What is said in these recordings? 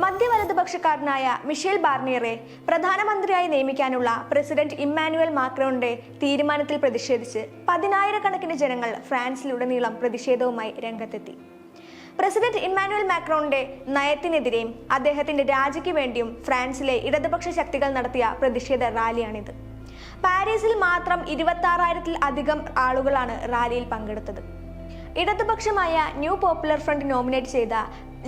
മധ്യവലതുപക്ഷക്കാരനായ Michel ബാർണിയറെ പ്രധാനമന്ത്രിയായി നിയമിക്കാനുള്ള president Emmanuel മാക്രോണിന്റെ തീരുമാനത്തിൽ പ്രതിഷേധിച്ച് പതിനായിരക്കണക്കിന് ജനങ്ങൾ ഫ്രാൻസിലുടനീളം പ്രതിഷേധവുമായി രംഗത്തെത്തി. പ്രസിഡന്റ് ഇമ്മാനുവൽ മാക്രോണിന്റെ നയത്തിനെതിരെയും അദ്ദേഹത്തിന്റെ രാജിക്ക് വേണ്ടിയും ഫ്രാൻസിലെ ഇടതുപക്ഷ ശക്തികൾ നടത്തിയ പ്രതിഷേധ റാലിയാണിത്. പാരീസിൽ മാത്രം ഇരുപത്തി ആറായിരത്തിൽ അധികം ആളുകളാണ് റാലിയിൽ പങ്കെടുത്തത്. ഇടതുപക്ഷമായ ന്യൂ പോപ്പുലർ ഫ്രണ്ട് നോമിനേറ്റ് ചെയ്ത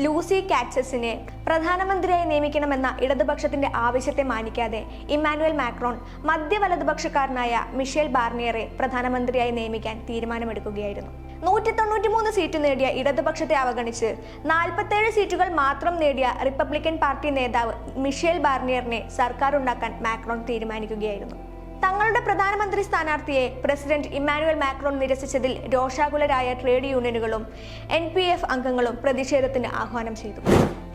ലൂസി കാറ്റ്സസിനെ പ്രധാനമന്ത്രിയായി നിയമിക്കണമെന്ന ഇടതുപക്ഷത്തിന്റെ ആവശ്യത്തെ മാനിക്കാതെ ഇമ്മാനുവൽ മാക്രോൺ മധ്യ വലതുപക്ഷക്കാരനായ മിഷേൽ ബാർണിയറെ പ്രധാനമന്ത്രിയായി നിയമിക്കാൻ തീരുമാനമെടുക്കുകയായിരുന്നു. നൂറ്റി തൊണ്ണൂറ്റി മൂന്ന് സീറ്റ് നേടിയ ഇടതുപക്ഷത്തെ അവഗണിച്ച് നാൽപ്പത്തേഴ് സീറ്റുകൾ മാത്രം നേടിയ റിപ്പബ്ലിക്കൻ പാർട്ടി നേതാവ് മിഷേൽ ബാർണിയറിനെ സർക്കാർ ഉണ്ടാക്കാൻ മാക്രോൺ തീരുമാനിക്കുകയായിരുന്നു. തങ്ങളുടെ പ്രധാനമന്ത്രി സ്ഥാനാർത്ഥിയെ പ്രസിഡന്റ് ഇമ്മാനുവൽ മാക്രോൺ നിരസിച്ചതിൽ രോഷാകുലരായ ട്രേഡ് യൂണിയനുകളും എൻ പി എഫ് അംഗങ്ങളും പ്രതിഷേധത്തിന് ആഹ്വാനം ചെയ്തു.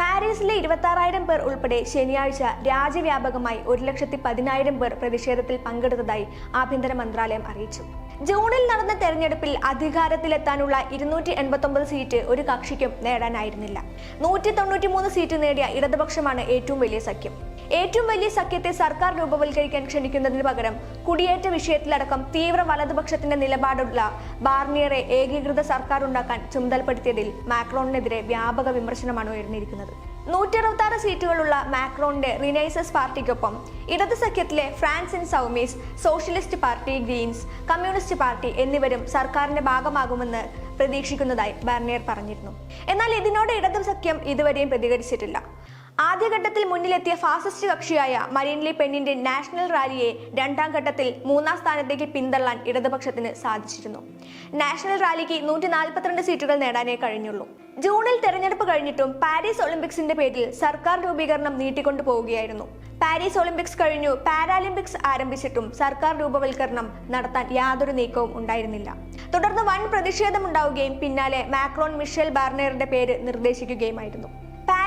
പാരീസിലെ ഇരുപത്തി പേർ ഉൾപ്പെടെ ശനിയാഴ്ച രാജ്യവ്യാപകമായി ഒരു ലക്ഷത്തി പതിനായിരം പേർ പ്രതിഷേധത്തിൽ പങ്കെടുത്തതായി ആഭ്യന്തര മന്ത്രാലയം അറിയിച്ചു. ജൂണിൽ നടന്ന തെരഞ്ഞെടുപ്പിൽ അധികാരത്തിലെത്താനുള്ള ഇരുന്നൂറ്റി എൺപത്തൊമ്പത് സീറ്റ് ഒരു കക്ഷിക്കും നേടാനായിരുന്നില്ല. നൂറ്റി തൊണ്ണൂറ്റി മൂന്ന് സീറ്റ് നേടിയ ഇടതുപക്ഷമാണ് ഏറ്റവും വലിയ സഖ്യം. ഏറ്റവും വലിയ സഖ്യത്തെ സർക്കാർ രൂപവൽക്കരിക്കാൻ ക്ഷണിക്കുന്നതിന് പകരം കുടിയേറ്റ വിഷയത്തിലടക്കം തീവ്ര വലതുപക്ഷത്തിന്റെ നിലപാടുള്ള ബാർണിയറെ ഏകീകൃത സർക്കാർ ഉണ്ടാക്കാൻ ചുമതലപ്പെടുത്തിയതിൽ മാക്രോണിനെതിരെ വ്യാപക വിമർശനമാണ് ഉയർന്നിരിക്കുന്നത്. നൂറ്റി അറുപത്തി ആറ് സീറ്റുകളുള്ള മാക്രോണിന്റെ റിനൈസസ് പാർട്ടിക്കൊപ്പം ഇടത് സഖ്യത്തിലെ France in സൗമീസ് socialist party Greens communist party എന്നിവരും സർക്കാരിന്റെ ഭാഗമാകുമെന്ന് പ്രതീക്ഷിക്കുന്നതായി ബാർണിയർ പറഞ്ഞിരുന്നു. എന്നാൽ ഇതിനോട് ഇടതു സഖ്യം ഇതുവരെയും പ്രതികരിച്ചിട്ടില്ല. ആദ്യഘട്ടത്തിൽ മുന്നിലെത്തിയ ഫാസിസ്റ്റ് കക്ഷിയായ മരീൻ പെണ്ണിന്റെ നാഷണൽ റാലിയെ രണ്ടാം ഘട്ടത്തിൽ മൂന്നാം സ്ഥാനത്തേക്ക് പിന്തള്ളാൻ ഇടതുപക്ഷത്തിന് സാധിച്ചിരുന്നു. നാഷണൽ റാലിക്ക് നൂറ്റി നാൽപ്പത്തിരണ്ട് സീറ്റുകൾ നേടാനേ കഴിഞ്ഞുള്ളൂ. ജൂണിൽ തെരഞ്ഞെടുപ്പ് കഴിഞ്ഞിട്ടും പാരീസ് ഒളിമ്പിക്സിന്റെ പേരിൽ സർക്കാർ രൂപീകരണം നീട്ടിക്കൊണ്ടു പോവുകയായിരുന്നു. പാരീസ് ഒളിമ്പിക്സ് കഴിഞ്ഞു പാരാലിമ്പിക്സ് ആരംഭിച്ചിട്ടും സർക്കാർ രൂപവൽക്കരണം നടത്താൻ യാതൊരു നീക്കവും ഉണ്ടായിരുന്നില്ല. തുടർന്ന് വൻ പ്രതിഷേധമുണ്ടാവുകയും പിന്നാലെ മാക്രോൺ മിഷേൽ ബാർണിയറുടെ പേര് നിർദ്ദേശിക്കുകയുമായിരുന്നു.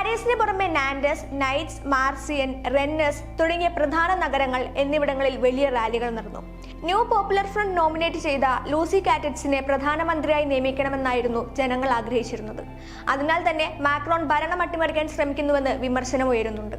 പാരീസിന് പുറമെ നാൻഡസ് നൈറ്റ്സ് മാർസിയൻ റെന്നസ് തുടങ്ങിയ പ്രധാന നഗരങ്ങൾ എന്നിവിടങ്ങളിൽ വലിയ റാലികൾ നടന്നു. ന്യൂ പോപ്പുലർ ഫ്രണ്ട് നോമിനേറ്റ് ചെയ്ത ലൂസി കാറ്ററ്റ്സിനെ പ്രധാനമന്ത്രിയായി നിയമിക്കണമെന്നായിരുന്നു ജനങ്ങൾ ആഗ്രഹിച്ചിരുന്നത്. അതിനാൽ തന്നെ മാക്രോൺ ഭരണം അട്ടിമറിക്കാൻ ശ്രമിക്കുന്നുവെന്ന് വിമർശനം ഉയരുന്നുണ്ട്